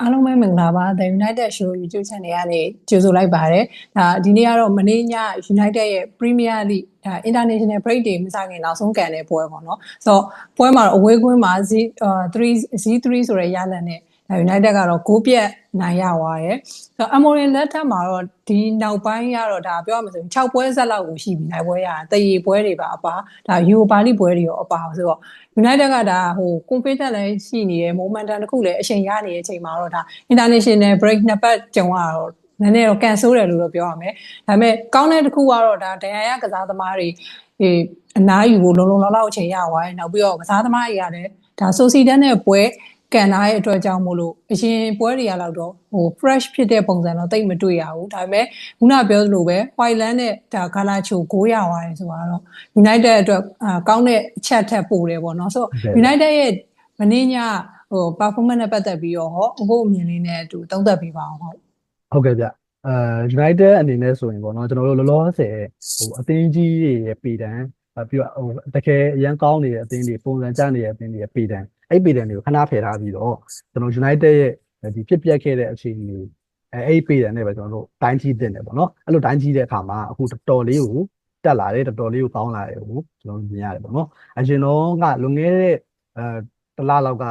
အားလုံးပဲမင်္ဂလာပါ The United Show YouTube Channel ကနေကြိုဆိုလိုက်ပါတယ်။ဒါဒီနေ့ကတော့မနေ့ည United ရဲ့ Premier League ဒါ International Break တွေမစခင်နောက်ဆုံးကန်တဲ့ပွဲပေါ့နော်။ဆိုတော့ပွဲမှာတော့အဝေးကွင်းမှာ Z3 Z3 ဆိုတဲ့ရလဒ်နဲ့ ဒါ United ကတော့ဂိုးပြတ်နိုင်ရသွားတယ်။ဆိုတော့ Amorin လက်ထက်မှာတော့ဒီနောက်ပိုင်းကတော့ဒါပြောရမှာဆိုရင်6ပွဲဆက်လောက်ကိုရှိပြီနိုင်ပွဲရတာ။တရေပွဲတွေပါအပါဒါ Europa League ပွဲတွေရောအပါဆိုတော့ United ကဒါဟို confidence လည်းရှိနေတယ် momentum တစ်ခုလည်းအချိန်ရနေတဲ့အချိန်မှာတော့ဒါ international break နှစ်ပတ်ကြုံရတော့နည်းနည်းတော့ကန်ဆိုးတယ်လို့တော့ပြောရမယ်။ဒါပေမဲ့ကောင်းတဲ့တစ်ခုကတော့ဒါဒဏ်ရာရကစားသမားတွေဒီအနားယူဖို့လုံလုံလောက်လောက်အချိန်ရသွားတယ်။နောက်ပြီးတော့ကစားသမားတွေကလည်းဒါဆိုစီတန်နဲ့ပွဲ ကန်ထားရဲ့အတွက်ကြောင့်မို့လို့အရင်ပွဲတွေကလောက်တော့ဟို fresh ဖြစ်တဲ့ပုံစံတော့တိတ်မတွေ့ရဘူးဒါပေမဲ့ခုနပြောသလိုပဲ Whiteland နဲ့ဒါ Galacho ကိုရသွားတယ်ဆိုတာတော့ United အတွက်ကောင်းတဲ့အချက်ထက်ပိုတယ်ပေါ့နော်ဆိုတော့ United ရဲ့မင်းညဟို performance နဲ့ပတ်သက်ပြီးတော့ဟောအခုအမြင်လေးနဲ့အတူသုံးသပ်ပေးပါအောင်ဟုတ်ဟုတ်ကဲ့ဗျအဲ United အနေနဲ့ဆိုရင်ပေါ့နော်ကျွန်တော်တို့လောလောဆယ်ဟိုအသင်းကြီးရဲ့ပေတံပြီးတော့ဟိုတကယ်အရန်ကောင်းနေတဲ့အသင်းတွေပုံစံကျနေတဲ့အသင်းတွေရဲ့ပေတံ အဲ့ပေတံတွေကိုခဏဖယ်ထားပြီးတော့ကျွန်တော် United ရဲ့ဒီဖြစ်ပျက်ခဲ့တဲ့အခြေအနေအဲအဲ့ပေတံနဲ့ပဲကျွန်တော်တို့တိုင်းကြီးတင်တယ်ပေါ့နော်အဲ့လိုတိုင်းကြီးတဲ့အခါမှာအခုတော်တော်လေးကိုတက်လာတယ်တော်တော်လေးကိုကောင်းလာတယ်ဟိုကျွန်တော်မြင်ရတယ်ပေါ့နော်အရင်တော့ကလွန်ခဲ့တဲ့အဲတလားလောက်က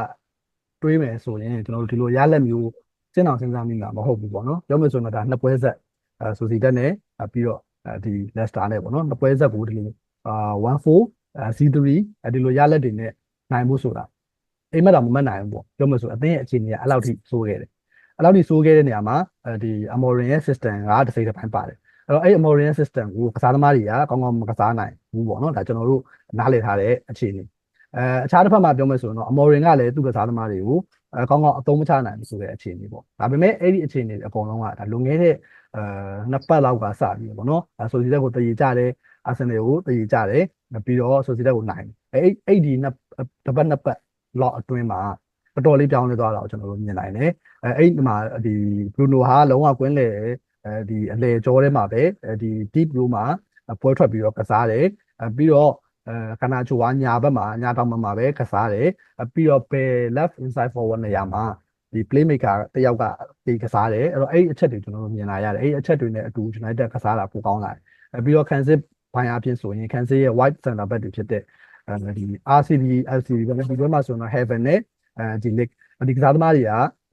တွေးမယ်ဆိုရင်ကျွန်တော်တို့ဒီလိုရလက်မျိုးစဉ်းအောင်စဉ်းစားမိမှာမဟုတ်ဘူးပေါ့နော်ပြောမယ်ဆိုရင်ဒါနှစ်ပွဲဆက်အဲဆိုစီတက်နဲ့ပြီးတော့ဒီ Leicester နဲ့ပေါ့နော်နှစ်ပွဲဆက်ကိုဒီလိုအာ14 C3 ဒီလိုရလက်တွေနဲ့နိုင်မှုဆိုတာ အိမ်မက်တော့မမှတ်နိုင်ဘူးပေါ့ပြောမယ်ဆိုအသင်းရဲ့အခြေအနေကအဲ့လောက်ထိဆိုးခဲ့တယ်အဲ့လောက်ထိဆိုးခဲ့တဲ့နေရာမှာဒီ Amorin ရဲ့ system ကတစ်စိတ်တစ်ပိုင်းပါတယ်အဲ့တော့အဲ့ Amorin ရဲ့ system ကိုကစားသမားတွေကကောင်းကောင်းမကစားနိုင်ဘူးပေါ့နော်ဒါကျွန်တော်တို့နားလည်ထားတဲ့အခြေအနေအဲအခြားတစ်ဖက်မှာပြောမယ်ဆိုရင်တော့ Amorin ကလည်းသူ့ကစားသမားတွေကိုအဲကောင်းကောင်းအသုံးမချနိုင်ဘူးဆိုတဲ့အခြေအနေပေါ့ဒါပေမဲ့အဲ့ဒီအခြေအနေအကုန်လုံးကဒါလွန်ခဲ့တဲ့အဲနှစ်ပတ်လောက်ကစပြီးပေါ့နော်အဲဆိုစီတက်ကိုတည်ကြတယ်အာဆင်နယ်ကိုတည်ကြတယ်ပြီးတော့ဆိုစီတက်ကိုနိုင်တယ်အဲ့အဲ့ဒီနှစ်တစ်ပတ်နှစ်ပတ် လောက်အတွင်းမှာတော်တော်လေးပြောင်းလဲသွားတာကိုကျွန်တော်တို့မြင်နိုင်တယ်အဲအဲ့ဒီမှာဒီဘရူနိုဟာလုံးဝကွင်းလေအဲဒီအလေကြောထဲမှာပဲဒီ deep blue မှာပွဲထွက်ပြီးတော့ကစားတယ်ပြီးတော့အဲခနာချိုကညာဘက်မှာညာတောင်ဘက်မှာပဲကစားတယ်ပြီးတော့ pair left inside forward နေရာမှာဒီ playmaker တယောက်ကဒီကစားတယ်အဲ့တော့အဲ့ဒီအချက်တွေကျွန်တော်တို့မြင်လာရတယ်အဲ့ဒီအချက်တွေနဲ့အတူ United ကစားတာပိုကောင်းလာတယ်ပြီးတော့ Kansas ဘိုင်အပြင်ဆိုရင် Kansas ရဲ့ white center back တွေဖြစ်တဲ့အဲ ဒီ RCB LCB ပဲဒီဘက်မှာဆိုတော့ Heaven နဲ့အဲဒီ Lake ဒီကစားသမားတွေက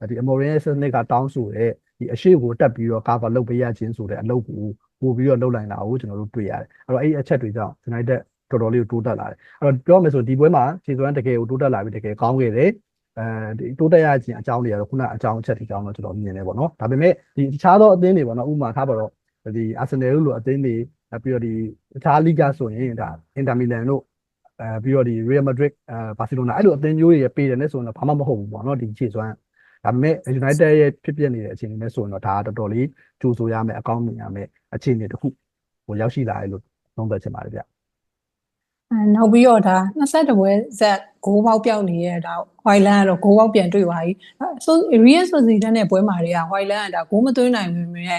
ဒီ Amorin ရဲ့ system ကတောင်းဆိုတဲ့ဒီအရှိကိုတက်ပြီးတော့ cover လုပ်ပေးရခြင်းဆိုတဲ့အလုပ်ကိုပို့ပြီးတော့လုပ်နိုင်တာကိုကျွန်တော်တို့တွေ့ရတယ်အဲ့တော့အဲ့ဒီအချက်တွေကြောင့် United တော်တော်လေးကိုတိုးတက်လာတယ်အဲ့တော့ပြောမယ်ဆိုဒီပွဲမှာခြေစွမ်းတကယ်ကိုတိုးတက်လာပြီးတကယ်ကောင်းခဲ့တယ်အဲဒီတိုးတက်ရခြင်းအကြောင်းတွေကတော့ခုနအကြောင်းအချက်တွေအကြောင်းတော့ကျွန်တော်မြင်နေပေါ့နော်ဒါပေမဲ့ဒီတခြားသောအသင်းတွေပေါ့နော်ဥပမာထားပါတော့ဒီ Arsenal လို့အသင်းတွေပြီးတော့ဒီတခြားလိဂါဆိုရင်ဒါ Inter Milan တို့ အဲပြီးတော့ဒီ Real Madrid အဲ Barcelona အဲ့လိုအသင်းမျိုးတွေရပေးတယ်နဲ့ဆိုရင်တော့ဘာမှမဟုတ်ဘူးပေါ့နော်ဒီခြေစွမ်းဒါပေမဲ့ United ရဲ့ဖြစ်ပျက်နေတဲ့အခြေအနေနဲ့ဆိုရင်တော့ဒါတော်တော်လေးကြိုးဆိုရမယ်အကောင်းမြင်ရမယ်အခြေအနေတစ်ခုဟိုရောက်ရှိလာတယ်လို့သုံးသပ်ချင်ပါတယ်ဗျအဲနောက်ပြီးတော့ဒါ22ပွဲဇက်ဂိုးပေါက်ပြောက်နေတဲ့ဒါ Whiteland ကတော့ဂိုးပေါက်ပြန်တွေ့သွားပြီဆို Real Sociedad နဲ့ပွဲမှာတွေက Whiteland ကဒါဂိုးမသွင်းနိုင်ဘူးမြဲ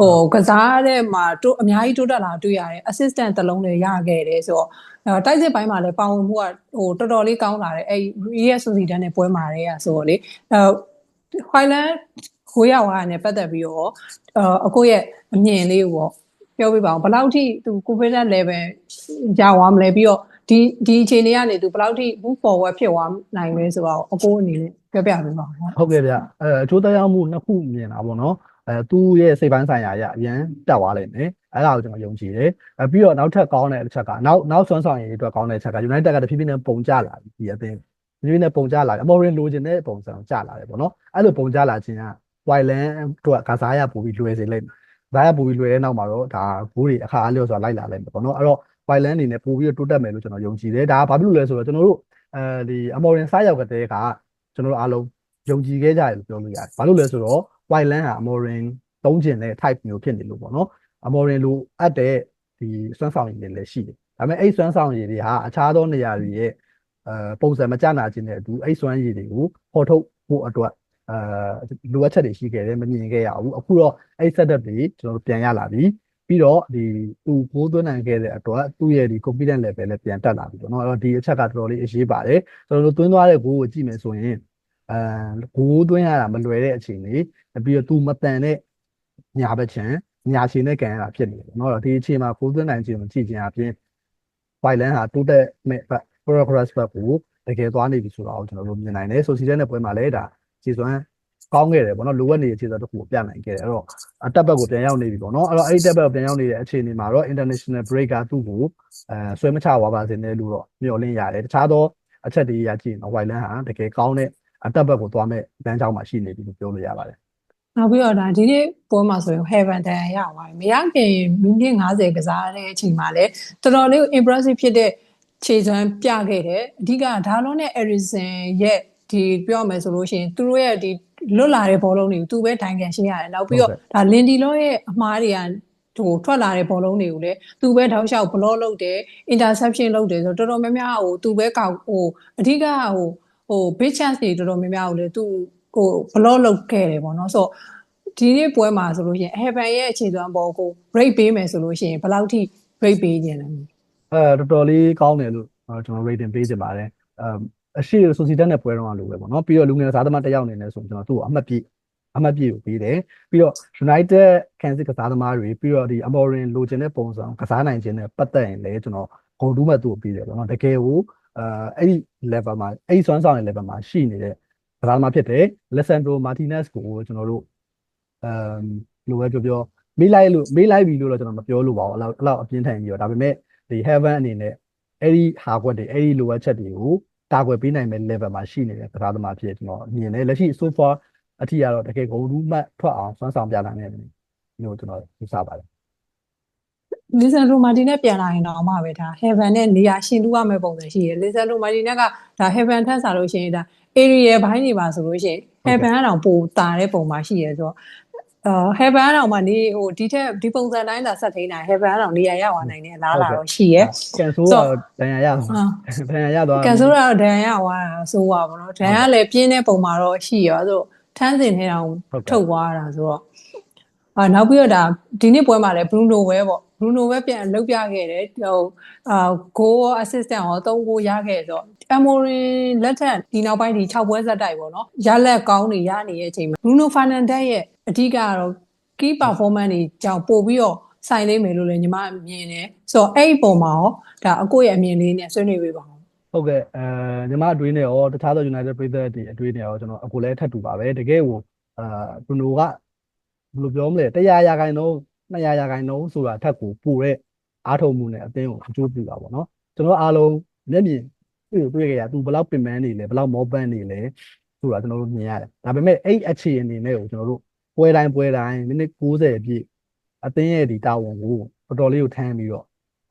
ဟိုကစားတဲ့မှာတိုးအများကြီးတိုးတက်လာတွေ့ရတယ် assistant တစ်လုံးလည်းရခဲ့တယ်ဆိုတော့တိုက်စစ်ပိုင်းမှာလည်းပါဝင်မှုကဟိုတော်တော်လေးကောင်းလာတယ်အဲ့ Real Sociedad နဲ့ပွဲမှာတွေကဆိုတော့လေအဲ Highland ခိုးရဝါနဲ့ပတ်သက်ပြီးတော့အကိုရဲ့အမြင်လေးကိုပေါ့ပြောပြပါအောင်ဘယ်လောက်ထိသူ confidence level ရသွားမလဲပြီးတော့ဒီဒီအခြေအနေကနေသူဘယ်လောက်ထိ move forward ဖြစ်သွားနိုင်လဲဆိုတော့အကိုအနေနဲ့ပြောပြပေးပါဦးဟုတ်ကဲ့ဗျအဲအချိုးတရားမှုနှစ်ခုမြင်တာပေါ့နော် အဲသူ့ရဲ့စိတ်ပိုင်းဆိုင်ရာရအရန်တက်သွားလိမ့်မယ်အဲ့ဒါကိုကျွန်တော်ယုံကြည်တယ်အဲပြီးတော့နောက်ထပ်ကောင်းတဲ့အချက်ကနောက်နောက်ဆွမ်းဆောင်ရည်အတွက်ကောင်းတဲ့အချက်က United ကတဖြည်းဖြည်းနဲ့ပုံကျလာပြီဒီအသင်းတဖြည်းဖြည်းနဲ့ပုံကျလာတယ်အမော်ရင်လိုချင်တဲ့ပုံစံကျလာတယ်ပေါ့နော်အဲ့လိုပုံကျလာခြင်းက Wildland တို့ကစားရပို့ပြီးလွယ်စေလိမ့်မယ်ဒါရပို့ပြီးလွယ်တဲ့နောက်မှာတော့ဒါဘိုးတွေအခါအားလျော်စွာလိုက်လာလိမ့်မယ်ပေါ့နော်အဲ့တော့ Wildland အနေနဲ့ပို့ပြီးတိုးတက်မယ်လို့ကျွန်တော်ယုံကြည်တယ်ဒါကဘာဖြစ်လို့လဲဆိုတော့ကျွန်တော်တို့အဲဒီအမော်ရင်စားရောက်ကတည်းကကျွန်တော်တို့အားလုံးယုံကြည်ခဲ့ကြတယ်လို့ပြောလို့ရတယ်ဘာလို့လဲဆိုတော့ Wildland ဟာအမော်ရင်သုံးကျင်တဲ့ type မျိုးဖြစ်နေလို့ပေါ့နော်အမော်ရင်လိုအပ်တဲ့ဒီစွမ်းဆောင်ရည်တွေလည်းရှိတယ်ဒါပေမဲ့အဲ့စွမ်းဆောင်ရည်တွေဟာအခြားသောနေရာတွေရဲ့အဲပုံစံမကျနာခြင်းတဲ့အတူအဲ့စွမ်းရည်တွေကိုပေါ်ထုတ်ဖို့အတွက်အဲလိုအပ်ချက်တွေရှိခဲ့တယ်မမြင်ခဲ့ရဘူးအခုတော့အဲ့ setup တွေကျွန်တော်တို့ပြန်ရလာပြီပြီးတော့ဒီသူကိုးသွင်းနိုင်ခဲ့တဲ့အတွက်သူ့ရဲ့ဒီ confidence level လည်းပြန်တက်လာပြီပေါ့နော်အဲ့တော့ဒီအချက်ကတော်တော်လေးအရေးပါတယ်ကျွန်တော်တို့သွင်းသွားတဲ့ကိုကိုကြည့်မယ်ဆိုရင် အဲ အဲဂိုးသွင်းရတာမလွယ်တဲ့အခြေအနေပြီးတော့ तू မတန်တဲ့ညာဘက်ချင်ညာရှင်နဲ့ကန်ရတာဖြစ်နေတယ်เนาะအဲ့တော့ဒီအခြေမှာဂိုးသွင်းနိုင်ခြင်းကိုကြည့်ခြင်းအပြင် Thailand ဟာတိုးတက်မဲ့ဘက် progress ဘက်ကိုတကယ်သွားနေပြီဆိုတာကိုကျွန်တော်တို့မြင်နိုင်တယ်ဆိုစီတဲ့နဲ့ပွဲမှာလည်းဒါခြေစွမ်းကောင်းခဲ့တယ်ပေါ့နော်လိုအပ်နေတဲ့ခြေစွမ်းတစ်ခုကိုပြနိုင်ခဲ့တယ်အဲ့တော့အတက်ဘက်ကိုပြန်ရောက်နေပြီပေါ့နော်အဲ့တော့အဲ့ဒီတက်ဘက်ကိုပြန်ရောက်နေတဲ့အခြေအနေမှာတော့ international break ကသူ့ကိုအဲဆွဲမချသွားပါစေနဲ့လို့တော့မျှော်လင့်ရတယ်တခြားသောအချက်တွေအရကြည့်ရင်တော့ Wildland ဟာတကယ်ကောင်းတဲ့ အတက်ဘက်ကိုသွားမဲ့လမ်းကြောင်းမှာရှိနေပြီလို့ပြောလို့ရပါတယ်နောက်ပြီးတော့ဒါဒီနေ့ပွဲမှာဆိုရင် Heaven တန်ရပါတယ်မရခင်မိနစ်90ကစားတဲ့အချိန်မှာလည်းတော်တော်လေး impressive ဖြစ်တဲ့ခြေစွမ်းပြခဲ့တယ်အဓိကဒါလုံးနဲ့ Eriksen ရဲ့ဒီပြောရမယ်ဆိုလို့ရှိရင်သူတို့ရဲ့ဒီလွတ်လာတဲ့ဘောလုံးတွေကိုသူပဲတိုင်ကန်ရှင်းရတယ်နောက်ပြီးတော့ဒါလင်ဒီလောရဲ့အမှားတွေကဟိုထွက်လာတဲ့ဘောလုံးတွေကိုလည်းသူပဲထောက်လျှောက် block လုပ်တယ် interception လုပ်တယ်ဆိုတော့တော်တော်များများဟိုသူပဲကောက်ဟိုအဓိကဟို ဟို big chance တွေတော်တော်များများကိုလည်းသူဟို block လုပ်ခဲ့တယ်ပေါ့နော်ဆိုတော့ဒီနေ့ပွဲမှာဆိုလို့ရှိရင် Heaven ရဲ့အခြေသွမ်းပေါ်ကို break ပေးမယ်ဆိုလို့ရှိရင်ဘယ်လောက်ထိ break ပေးခြင်းလဲအဲတော်တော်လေးကောင်းတယ်လို့ကျွန်တော် rating ပေးချင်ပါတယ်အမ်အရှိဆိုစီတက်နဲ့ပွဲတော့လို့ပဲပေါ့နော်ပြီးတော့လူငယ်စားသမားတစ်ယောက်အနေနဲ့ဆိုကျွန်တော်သူ့ကိုအမှတ်ပြည့်အမှတ်ပြည့်ကိုပေးတယ်ပြီးတော့ United Kansas ကစားသမားတွေပြီးတော့ဒီ Amorin လိုချင်တဲ့ပုံစံကစားနိုင်ခြင်းနဲ့ပတ်သက်ရင်လည်းကျွန်တော်ဂုဏ်တူးမှတ်သူ့ကိုပေးတယ်ပေါ့နော်တကယ်ကို အဲအဲ့ဒီ level မှာအဲ့ဒီစွမ်းဆောင်တဲ့ level မှာရှိနေတဲ့ကစားသမားဖြစ်တယ် Alessandro Martinez ကိုကျွန်တော်တို့အမ်လိုပဲပြောပြောမေးလိုက်လို့မေးလိုက်ပြီလို့တော့ကျွန်တော်မပြောလို့ပါဘူးအဲ့လောက်အဲ့လောက်အပြင်းထန်ကြီးတော့ဒါပေမဲ့ဒီ Heaven အနေနဲ့အဲ့ဒီဟာကွက်တွေအဲ့ဒီလိုအပ်ချက်တွေကိုတာကွယ်ပေးနိုင်မဲ့ level မှာရှိနေတဲ့ကစားသမားဖြစ်ကျွန်တော်မြင်တယ်လက်ရှိ so far အထီကတော့တကယ်ဂုဏ်ထူးမှတ်ထွက်အောင်စွမ်းဆောင်ပြနိုင်တယ်လို့ကျွန်တော်ယူဆပါတယ် လီဆန်ရိုမာတီနဲ့ပြန်လာရင်တော့မှပဲဒါ Heaven နဲ့နေရာရှင်တူရမယ့်ပုံစံရှိတယ်လီဆန်ရိုမာတီနဲ့ကဒါ Heaven ထက်စားလို့ရှိရင်ဒါ area ဘိုင်းနေပါဆိုလို့ရှိရင် Heaven ကတော့ပိုတာတဲ့ပုံမှာရှိရဲဆိုတော့အာ Heaven ကတော့မှနေဟိုဒီထက်ဒီပုံစံတိုင်းသာဆက်ထိန်နိုင် Heaven ကတော့နေရာရောက်သွားနိုင်တဲ့အလားအလာတော့ရှိရဲကန်ဆိုးတော့ဒဏ်ရာရသွားဒဏ်ရာရသွားကန်ဆိုးကတော့ဒဏ်ရာရောက်သွားတာဆိုပါဘောနော်ဒဏ်ရာလည်းပြင်းတဲ့ပုံမှာတော့ရှိရောဆိုထန်းစင်ထဲတောင်ထုတ်သွားတာဆိုတော့ အာနောက်ပြီးတော့ဒါဒီနေ့ပွဲမှာလည်း Bruno ပဲပေါ့ Bruno ပဲပြန်လှုပ်ပြခဲ့တယ်ဟိုအာ goal assistant ရော3 goal ရခဲ့ဆိုတော့ Amorin လက်ထက်ဒီနောက်ပိုင်းဒီ6ပွဲဆက်တိုက်ပေါ့နော်ရလက်ကောင်းတွေရနေတဲ့အချိန်မှာ Bruno Fernandes ရဲ့အဓိကကတော့ key performance တွေကြောင့်ပို့ပြီးတော့ဆိုင်လိမ့်မယ်လို့လည်းညီမမြင်တယ်ဆိုတော့အဲ့ဒီပုံမှာရောဒါအကိုရဲ့အမြင်လေးနဲ့ဆွေးနွေးပေးပါဦးဟုတ်ကဲ့အဲညီမအတွေးနဲ့ရောတခြားသော United ပြည်သက်တွေအတွေးနဲ့ရောကျွန်တော်အခုလည်းထပ်တူပါပဲတကယ်ကိုအာဘရူနိုက ဘယ်လိုပြောမလဲ100ရာခိုင်နှုန်း200ရာခိုင်နှုန်းဆိုတာထက်ကိုပိုတဲ့အားထုတ်မှုနဲ့အသင်းကိုအကျိုးပြုတာပေါ့နော်ကျွန်တော်အားလုံးမျက်မြင်တွေ့တွေ့ကြရသူဘယ်လောက်ပင်ပန်းနေလဲဘယ်လောက်မောပန်းနေလဲဆိုတာကျွန်တော်တို့မြင်ရတယ်ဒါပေမဲ့အဲ့အခြေအနေနဲ့ကိုကျွန်တော်တို့ပွဲတိုင်းပွဲတိုင်းမိနစ်60ပြည့်အသင်းရဲ့ဒီတာဝန်ကိုတော်တော်လေးကိုထမ်းပြီးတော့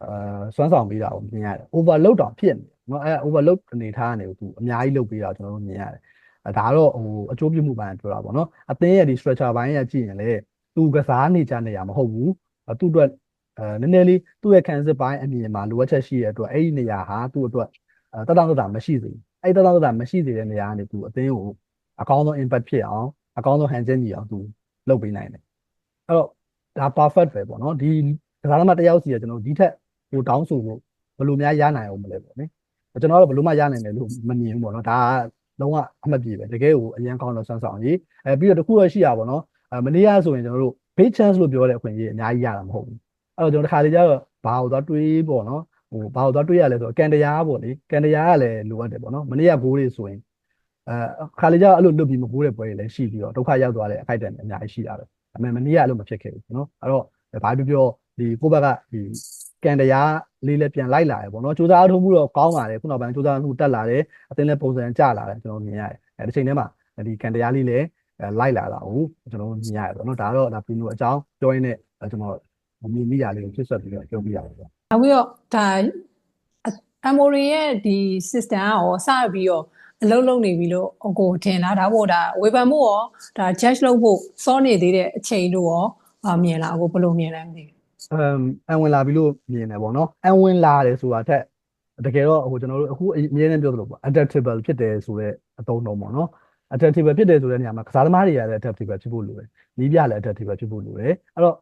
အာစွမ်းဆောင်ပေးတာကိုမြင်ရတယ် overload တောင်ဖြစ်နေတယ်နော်အဲ overload အနေထားကနေသူအများကြီးလုပ်ပေးတာကျွန်တော်တို့မြင်ရတယ်အဲ ဒါတော့ဟိုအကျိုးပြုမှုပိုင်းပြောတာပေါ့နော်အသင်းရဲ့ဒီ structure ဘိုင်းရကြည့်ရင်လေသူကစားနေကြနေရမဟုတ်ဘူးသူ့အတွက်အဲနည်းနည်းလေးသူ့ရဲ့ cancer ဘိုင်းအမြင်မှာလိုအပ်ချက်ရှိတဲ့အတွက်အဲ့ဒီနေရာဟာသူ့အတွက်အဲတတောင့်တတာမရှိစေဘူးအဲ့တတောင့်တတာမရှိစေတဲ့နေရာကနေသူအသင်းကိုအကောင်းဆုံး impact ဖြစ်အောင်အကောင်းဆုံး hand ကျညီအောင်သူလုပ်ပေးနိုင်တယ်အဲ့တော့ဒါ perfect ပဲပေါ့နော်ဒီကစားသမားတစ်ယောက်စီကကျွန်တော်ဒီထက်ဟိုတောင်းဆိုလို့ဘယ်လိုများရနိုင်အောင်မလဲပေါ့နိကျွန်တော်ကတော့ဘယ်လိုမှရနိုင်တယ်လို့မမြင်ဘူးပေါ့နော်ဒါက လုံးဝအမှတ်ပြပဲတကယ်ကိုအရင်ကောင်းတော့ဆန်းဆောင်ကြီးအဲပြီးတော့တခုတော့ရှိရပါတော့အဲမနေ့ကဆိုရင်ကျွန်တော်တို့ big chance လို့ပြောတဲ့အခွင့်အရေးအများကြီးရတာမဟုတ်ဘူးအဲ့တော့ကျွန်တော်တစ်ခါတလေကျတော့ဘာလို့သွားတွေးပေါ့နော်ဟိုဘာလို့သွားတွေးရလဲဆိုတော့ကန်တရားပေါ့လေကန်တရားကလည်းလိုအပ်တယ်ပေါ့နော်မနေ့ကဂိုးတွေဆိုရင်အဲခါလေကျတော့အဲ့လိုလွတ်ပြီးမဂိုးတဲ့ပွဲတွေလည်းရှိပြီးတော့ဒုက္ခရောက်သွားတဲ့အခိုက်အတန့်အများကြီးရှိတာပဲဒါပေမဲ့မနေ့ကအဲ့လိုမဖြစ်ခဲ့ဘူးနော်အဲ့တော့ဘာပြောပြောဒီကိုဘက်ကဒီ ကန်တရားလေးလည်းပြန်လိုက်လာတယ်ပေါ့နော်စူးစမ်းအထုံးမှုတော့ကောင်းပါတယ်ခုနောက်ပိုင်းစူးစမ်းမှုတက်လာတယ်အသင်းလည်းပုံစံကျလာတယ်ကျွန်တော်မြင်ရတယ်အဲဒီချိန်ထဲမှာဒီကန်တရားလေးလည်းလိုက်လာတာကိုကျွန်တော်မြင်ရတယ်ပေါ့နော်ဒါတော့ဒါပီနိုအကြောင်းပြောရင်းနဲ့ကျွန်တော်မြင်မိရလေးကိုဖြစ်ဆက်ပြီးတော့ပြောပြရအောင်ပေါ့နောက်ပြီးတော့ဒါ Amory ရဲ့ဒီ system ကရောစပြီးတော့အလုံးလုံးနေပြီလို့အကိုထင်လားဒါမို့ဒါဝေဖန်မှုရောဒါ judge လုပ်ဖို့စောနေသေးတဲ့အချိန်တို့ရောအမြင်လားအကိုဘယ်လိုမြင်လဲမသိဘူး အမ်အန်ဝင်လာပြီလို့မြင်တယ်ပေါ့နော်အန်ဝင်လာတယ်ဆိုတာထက်တကယ်တော့ဟိုကျွန်တော်တို့အခုအမြဲတမ်းပြောသလိုပေါ့ adaptable ဖြစ်တယ်ဆိုတဲ့အသုံးတော့ပေါ့နော် adaptable ဖြစ်တယ်ဆိုတဲ့နေရာမှာကစားသမားတွေကလည်း adaptable ဖြစ်ဖို့လိုတယ်နီးပြလည်း adaptable ဖြစ်ဖို့လိုတယ်အဲ့တော့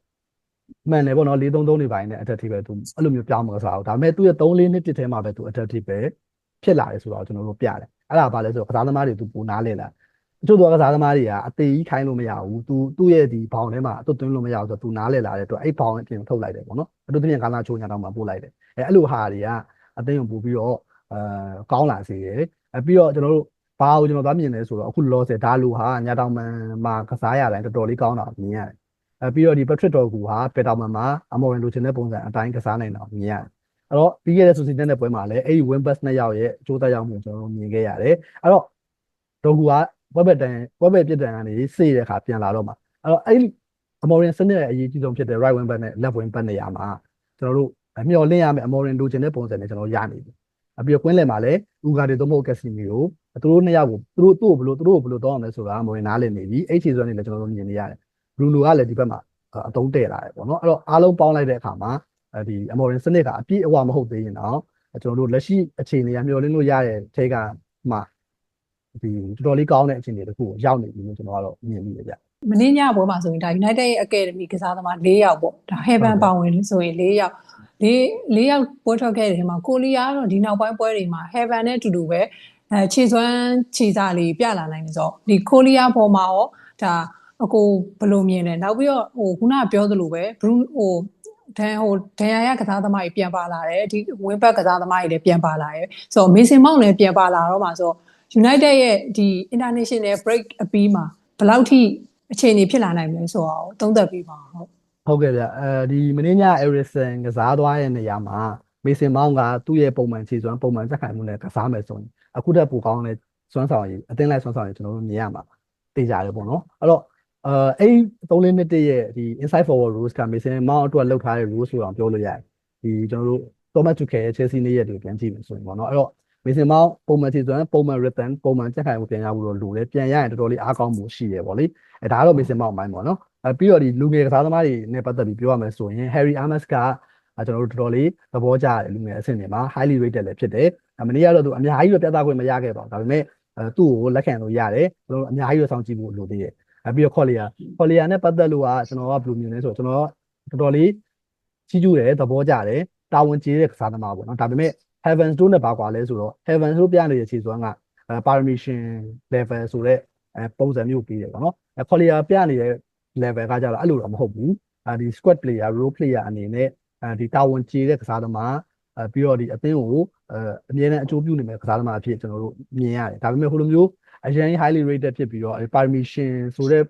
မှန်တယ်ပေါ့နော်433တွေပိုင်းနဲ့ adaptable သူအဲ့လိုမျိုးပြောင်းမကစားဘူးဒါပေမဲ့သူ့ရဲ့3လေးနှစ်ပြစ်ထဲမှာပဲသူ adaptable ဖြစ်လာတယ်ဆိုတော့ကျွန်တော်တို့ပြတယ်အဲ့ဒါဘာလဲဆိုတော့ကစားသမားတွေသူပိုနားလဲလာတ ချို့သောကစားသမားတွေကအသေးကြီးခိုင်းလို့မရဘူးသူသူ့ရဲ့ဒီဘောင်ထဲမှာအသွတ်သွင်းလို့မရဘူးဆိုတော့သူနားလဲလာတဲ့အတွက်အဲ့ဘောင်အပြင်ထုတ်လိုက်တယ်ပေါ့နော်အတူတူပြင်ကာလာချိုးညာတော့မှပို့လိုက်တယ်အဲအဲ့လိုဟာတွေကအသိရင်ပို့ပြီးတော့အဲကောင်းလာစေတယ်အဲပြီးတော့ကျွန်တော်တို့ဘာကိုကျွန်တော်သွားမြင်လဲဆိုတော့အခုလောဆယ်ဒါလူဟာညာတောင်မန်မှာကစားရတိုင်းတော်တော်လေးကောင်းတာမြင်ရတယ်အဲပြီးတော့ဒီ Patrick Dorgu ဟာပက်တောင်မန်မှာအမော်ရင်လိုချင်တဲ့ပုံစံအတိုင်းကစားနိုင်တာမြင်ရတယ်အဲ့တော့ပြီးခဲ့တဲ့ဆူစီတဲ့ပွဲမှာလည်းအဲ့ဒီ win pass နှစ်ယောက်ရဲ့အကျိုးသက်ရောက်မှုကျွန်တော်တို့မြင်ခဲ့ရတယ်အဲ့တော့ဒေါကူက ဝက်ဘက်တန်ဝက်ဘက်ပြစ်တန်ကနေစေးတဲ့အခါပြန်လာတော့မှာအဲ့တော့အဲ့အမော်ရင်စနစ်ရဲ့အရေးကြီးဆုံးဖြစ်တဲ့ right wing back နဲ့ left wing back နေရာမှာကျွန်တော်တို့မျှော်လင့်ရမယ့်အမော်ရင်လိုချင်တဲ့ပုံစံနဲ့ကျွန်တော်ရနေပြီအပြီးကွင်းလယ်မှာလည်းဥဂါတွေသို့မဟုတ်ကက်စီမီကိုသူတို့နှစ်ယောက်ကိုသူတို့သူ့ကိုဘလို့သူတို့ကိုဘလို့တောင်းအောင်လဲဆိုတာအမော်ရင်နားလည်နေပြီအဲ့ချီစွမ်းနေလည်းကျွန်တော်တို့မြင်နေရတယ်ဘရူနိုကလည်းဒီဘက်မှာအတုံးတဲ့လာတယ်ပေါ့နော်အဲ့တော့အားလုံးပေါင်းလိုက်တဲ့အခါမှာဒီအမော်ရင်စနစ်ကအပြည့်အဝမဟုတ်သေးရင်တော့ကျွန်တော်တို့လက်ရှိအခြေအနေကမျှော်လင့်လို့ရတဲ့ထဲကမှ ဒီတော်တော်လေးကောင်းတဲ့အခြေအနေတစ်ခုကိုရောက်နေပြီလို့ကျွန်တော်ကတော့မြင်မိတယ်ဗျမင်းညပွဲမှာဆိုရင်ဒါ United ရဲ့ Academy ကစားသမား၄ယောက်ပေါ့ဒါ Heaven ပါဝင်ဆိုရင်၄ယောက်၄၄ယောက်ပွဲထွက်ခဲ့တဲ့ထဲမှာကိုလီယာကတော့ဒီနောက်ပိုင်းပွဲတွေမှာ Heaven နဲ့အတူတူပဲအဲခြေစွမ်းခြေစားလေးပြလာနိုင်တယ်ဆိုတော့ဒီကိုလီယာပေါ်မှာရောဒါအကိုဘယ်လိုမြင်လဲနောက်ပြီးတော့ဟိုခုနကပြောသလိုပဲ Bruno ဟိုဒန်ဟိုဒန်ယာရကစားသမားကြီးပြန်ပါလာတယ်ဒီဝင်းဘက်ကစားသမားကြီးလည်းပြန်ပါလာတယ်ဆိုတော့မေဆင်မောင်လည်းပြန်ပါလာတော့မှာဆိုတော့ United ရဲ့ဒီ international break အပြီးမှာဘယ်လောက်ထိအခြေအနေဖြစ်လာနိုင်မလဲဆိုတော့သုံးသပ်ပြီးပါဟုတ်ဟုတ်ကဲ့ဗျအဲဒီမင်းညအဲရစ်ဆန်ကစားသွားတဲ့နေရာမှာမေဆင်မောင်ကသူ့ရဲ့ပုံမှန်ခြေစွမ်းပုံမှန်စက်ခိုင်မှုနဲ့ကစားမယ်ဆိုရင်အခုတက်ပိုကောင်းတဲ့စွမ်းဆောင်ရည်အတင်းလိုက်စွမ်းဆောင်ရည်ကျွန်တော်တို့မြင်ရမှာတေးကြတယ်ပေါ့နော်အဲ့တော့အဲအဲ့3လမိနစ်ရဲ့ဒီ inside forward rules ကမေဆင်မောင်အတွက်လောက်ထားတဲ့ rules ဆိုတော့ပြောလို့ရတယ်ဒီကျွန်တော်တို့ Thomas Tuchel ရဲ့ Chelsea နေ့ရက်တွေကိုပြန်ကြည့်မယ်ဆိုရင်ပေါ့နော်အဲ့တော့ မေဆင်မောင်ပုံမှန်ခြေစွမ်းပုံမှန် rhythm ပုံမှန်စက်ခိုင်မှုပြန်ရဖို့တော့လိုတယ်ပြန်ရရင်တော်တော်လေးအားကောင်းမှုရှိတယ်ပေါ့လေအဲဒါကတော့မေဆင်မောင်အမိုင်းပေါ့နော်အဲပြီးတော့ဒီလူငယ်ကစားသမားတွေနဲ့ပတ်သက်ပြီးပြောရမယ်ဆိုရင် Harry Amos ကကျွန်တော်တို့တော်တော်လေးသဘောကျတယ်လူငယ်အဆင့်တွေမှာ highly rated လည်းဖြစ်တယ်။မနေ့ကတော့သူအများကြီးတော့ပြသခွင့်မရခဲ့ပါဘူး။ဒါပေမဲ့အဲသူ့ကိုလက်ခံလို့ရတယ်။ကျွန်တော်တို့အများကြီးတော့စောင့်ကြည့်ဖို့လိုသေးတယ်။အဲပြီးတော့ Collier Collier နဲ့ပတ်သက်လို့ကကျွန်တော်ကဘယ်လိုမြင်လဲဆိုတော့ကျွန်တော်တော်တော်လေးကြီးကျူးတယ်သဘောကျတယ်တာဝန်ကြီးတဲ့ကစားသမားပေါ့နော်။ဒါပေမဲ့ Heavens တို့နဲ့ပါကွာလဲဆိုတော့ Heavens တို့ပြနေတဲ့ခြေစွမ်းက permission level ဆိုတဲ့အဲပုံစံမျိုးပြီးတယ်ပေါ့နော်။အဲ Collier ပြနေတဲ့ level ကကြတော့အဲ့လိုတော့မဟုတ်ဘူးအဲဒီ squad player role player အနေနဲ့အဲဒီတာဝန်ကျေတဲ့ကစားသမားအဲပြီးတော့ဒီအသင်းကိုအဲအမြဲတမ်းအကျိုးပြုနေမဲ့ကစားသမားအဖြစ်ကျွန်တော်တို့မြင်ရတယ်ဒါပေမဲ့ဟိုလိုမျိုးအရင် highly rated ဖြစ်ပြီးတော့ permission ဆိုတဲ့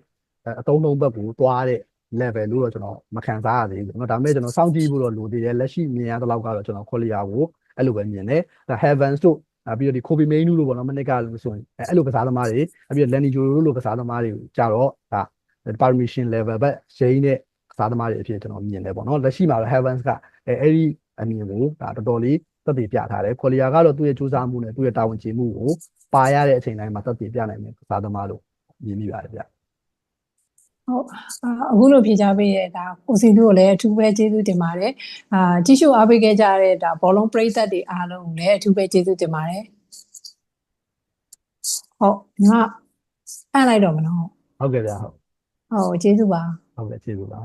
အသုံးလုံးဘက်ကိုသွားတဲ့ level လို့တော့ကျွန်တော်မခံစားရသေးဘူးเนาะဒါပေမဲ့ကျွန်တော်စောင့်ကြည့်ဖို့တော့လိုသေးတယ်လက်ရှိမြင်ရတဲ့လောက်ကတော့ကျွန်တော် Collier ကို အဲ့လိုပဲမြင်တယ်ဒါ Heavens တို့ပြီးတော့ဒီ Kobe Mainu လို့ပေါ့နော်မနစ်ကလို့ဆိုရင်အဲ့လိုကစားသမားတွေပြီးတော့ Lenny Joro လို့ကစားသမားတွေကြတော့ဒါ permission level ဘက်ရိန်းတဲ့စားသမားတွေအဖြစ်ကျွန်တော်မြင်တယ်ပေါ့နော်လက်ရှိမှာတော့ Heavens ကအဲအဲ့ဒီအမြင်ကိုဒါတော်တော်လေးသက်သေပြထားတယ်။ Collier ကတော့သူ့ရဲ့စူးစမ်းမှုနဲ့သူ့ရဲ့တာဝန်ကျေမှုကိုပါရတဲ့အချိန်တိုင်းမှာသက်သေပြနိုင်တယ်စားသမားလို့မြင်မိပါတယ်ဗျ။ ဟုတ်အခုလိုဖြေချပေးရတာကိုစီတို့ကိုလည်းအထူးပဲကျေးဇူးတင်ပါတယ်အာကြည့်ရှုအားပေးခဲ့ကြတဲ့ဒါဘောလုံးပရိသတ်တွေအားလုံးကိုလည်းအထူးပဲကျေးဇူးတင်ပါတယ်ဟုတ်ညီမအံ့လိုက်တော့မနော်ဟုတ်ကဲ့ဗျာဟုတ်ဟုတ်ကျေးဇူးပါဟုတ်ကဲ့ကျေးဇူးပါ